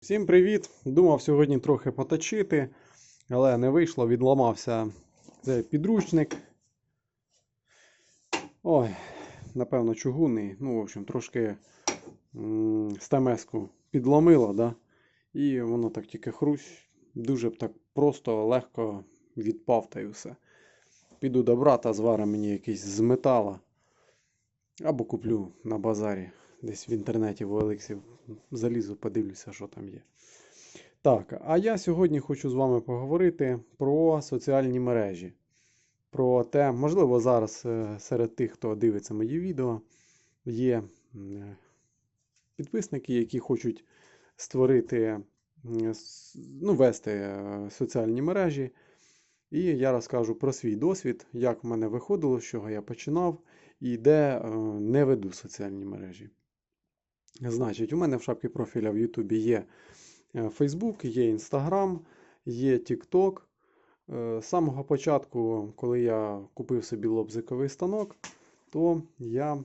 Всім привіт! Думав сьогодні трохи поточити, але не вийшло, відламався цей підручник. Ой, напевно, чугунний. Ну, в общем, трошки стамеску підломило, да? І воно так тільки хрусь. Дуже б так просто, легко відпав та й все. Піду до брата, зварить мені якийсь з метала. Або куплю на базарі. Десь в інтернеті в Олексі залізу, подивлюся, що там є. Так, а я сьогодні хочу з вами поговорити про соціальні мережі. Про те, можливо, зараз е, серед тих, хто дивиться мої відео, є е, підписники, які хочуть створити, ну, вести е, соціальні мережі. І я розкажу про свій досвід, як в мене виходило, з чого я починав і де е, не веду соціальні мережі. Значить, у мене в шапці профіля в Ютубі є е, Facebook, є Instagram, є TikTok. Е, З самого початку, коли я купив собі лобзиковий станок, то я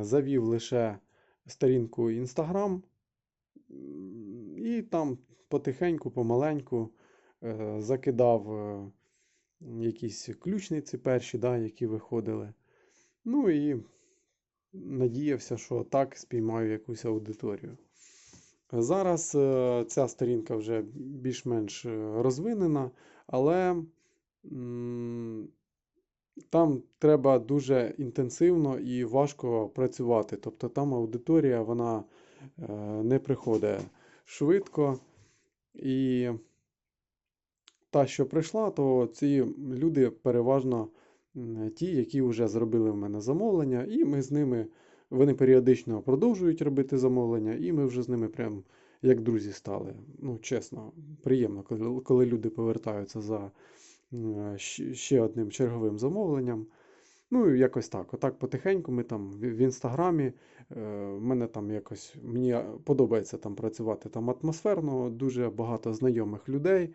завів лише сторінку Instagram і там потихеньку, помаленьку е, закидав е, якісь ключниці перші, да, які виходили. Ну і надіявся, що так спіймаю якусь аудиторію. Зараз е, ця сторінка вже більш-менш е, розвинена, але там треба дуже інтенсивно і важко працювати. Тобто там аудиторія вона е, не приходить швидко. І та, що прийшла, то ці люди переважно ті, які вже зробили в мене замовлення, і ми з ними, вони періодично продовжують робити замовлення, і ми вже з ними прям як друзі стали. Ну, чесно, приємно, коли, коли люди повертаються за ще одним черговим замовленням. Ну, якось так. Отак потихеньку ми там в в інстаграмі. е, В мене там якось мені подобається там працювати там атмосферно, дуже багато знайомих людей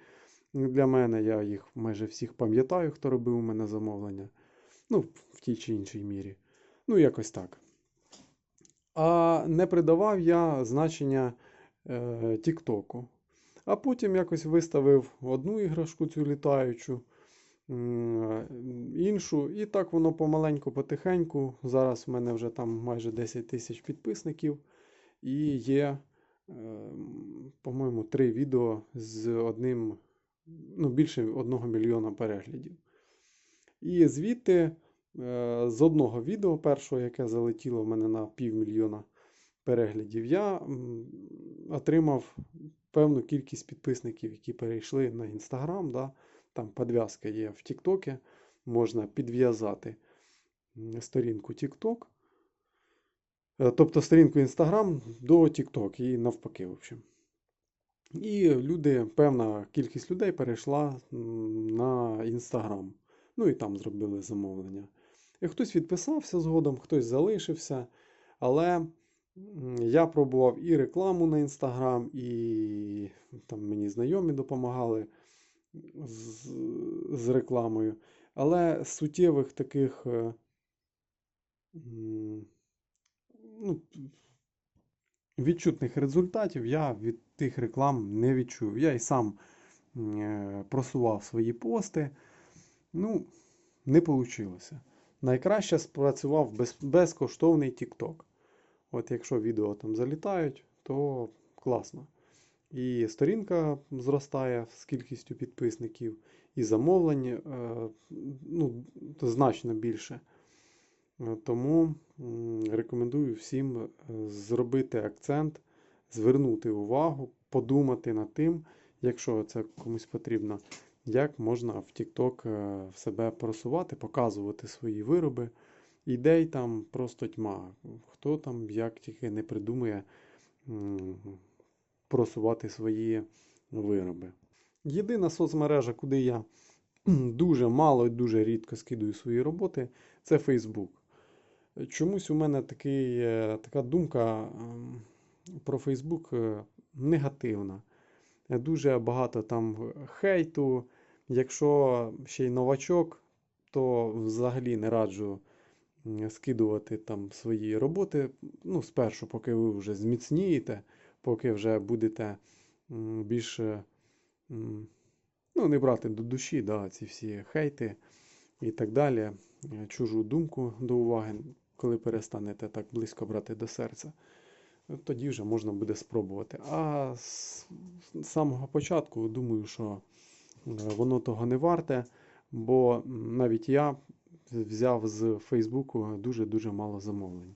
для мене. Я їх майже всіх пам'ятаю, хто робив у мене замовлення. Ну, в тій чи іншій мірі. Ну, якось так. А не придавав я значення е, Тіктоку. А потім якось виставив одну іграшку цю літаючу, іншу, і так воно помаленьку, потихеньку. Зараз в мене вже там майже 10 тисяч підписників, і є, е, по-моєму, три відео з одним, ну, більше одного мільйона переглядів. І звідти е, з одного відео, першого, яке залетіло в мене на півмільйона переглядів, я отримав певну кількість підписників, які перейшли на Інстаграм. Да? Там підв'язка є в Тіктокі, можна підв'язати сторінку TikTok, е, тобто сторінку Instagram до TikTok і навпаки, в общем. І люди, певна кількість людей перейшла на Інстаграм. Ну і там зробили замовлення. І хтось відписався згодом, хтось залишився. Але я пробував і рекламу на Інстаграм, і там мені знайомі допомагали з, з рекламою. Але суттєвих таких е, ну, відчутних результатів я від тих реклам не відчув. Я і сам е, просував свої пости. Ну, не вийшло. Найкраще спрацював без, безкоштовний TikTok. От якщо відео там залітають, то класно. І сторінка зростає з кількістю підписників, і замовлень е, ну, значно більше. Е, Тому рекомендую всім е, зробити акцент, звернути увагу, подумати над тим, якщо це комусь потрібно, як можна в TikTok е, в себе просувати, показувати свої вироби. Ідей там просто тьма. Хто там як тільки не придумує просувати свої вироби. Єдина соцмережа, куди я дуже мало і дуже рідко скидую свої роботи, це Facebook. Чомусь у мене такий, е, така думка ем, про Facebook е, негативна. Дуже багато там хейту. Якщо ще й новачок, то взагалі не раджу скидувати там свої роботи. Ну, спершу, поки ви вже зміцнієте, поки вже будете більше ну, не брати до душі да, ці всі хейти і так далі, е, чужу думку до уваги, коли перестанете так близько брати до серця, тоді вже можна буде спробувати. А з з самого початку думаю, що е, воно того не варте, бо навіть я взяв з Фейсбуку дуже-дуже мало замовлень.